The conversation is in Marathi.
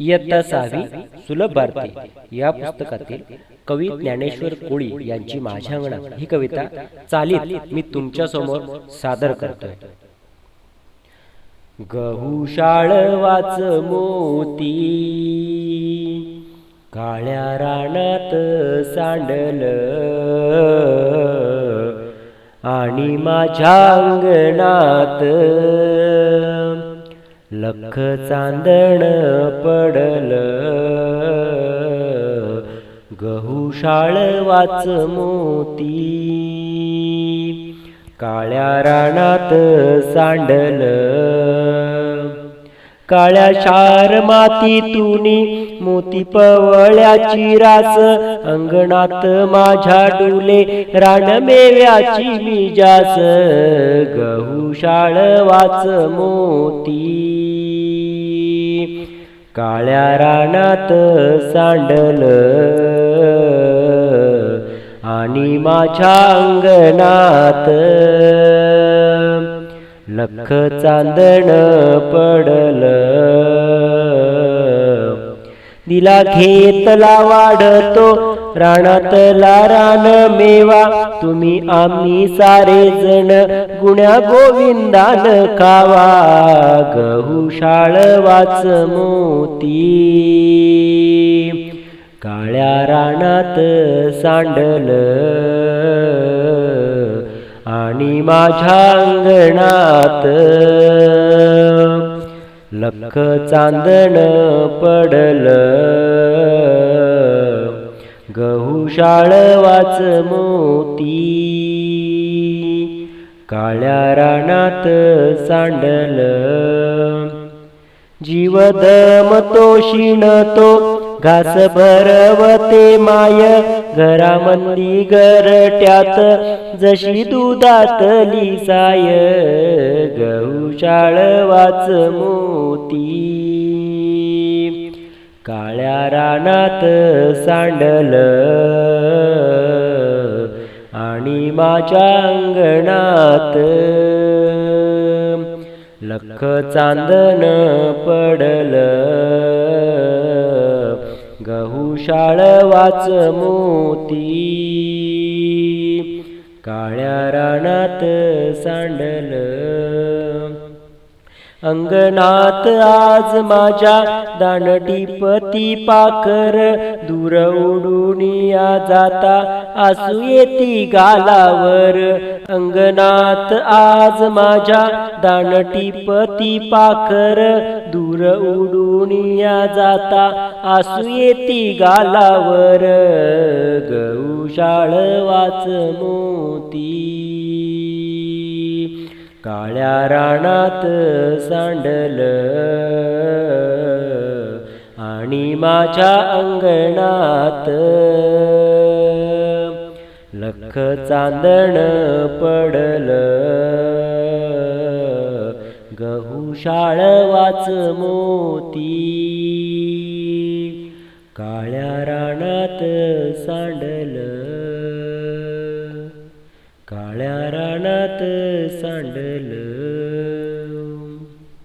इयत्ता सहावी सुलभ भारती या पुस्तकातील कवी ज्ञानेश्वर कोळी यांची माझ्या अंगणात ही कविता चालीत मी तुमच्यासमोर सादर करतोय. गहू वाच मोती काळ्या रानात सांडल आणि माझ्या अंगणात लख चांदण पडल. गहू वाच मोती. काळ्या रानात सांडल. काळ्या शार मातीतूनी मोती पवळ्याची रास. अंगणात माझ्या डुले रानमेव्याची मी जास. गहू वाच मोती. काळ्या रानात सांडल. आणि माझ्या अंगणात लख चांदण पडल. दिला घेतला वाढतो रानातला रान मेवा तुम्ही आम्ही सारे जण गुण्या गोविंदान खावा. गहू वाच मोती. काळ्या रानात सांडल. आणि माझ्या अंगणात लख चांदण पडलं. गहुशाळ वाच मोती. काळ्या रानात सांडल. जीवदम तो शिणतो घास भरवते माय. घरामंदी गरट्यात जशी दुधातली साय. गहुशाळ वाच मोती. काळ्या रानात सांडल. आणि माझ्या अंगणात लख चांदन पडल. गहू वाच मोती. काळ्या रानात सांडल. अंगणात आज माझ्या दानटीपती पाकर दूर उडून या जाता. आसू येती गालावर. अंगणात आज माझ्या दानटीपती पाखर पाकर दूर उडून या जाता. आसू येती गालावर. गौशाळ वाच मोती काळ्या रानात सांडल. आणि माझ्या अंगणात लख चांदण पडल. गहू वाच मोती. काळ्या रानात सांडल. काळ्या प्राणात सांडलं.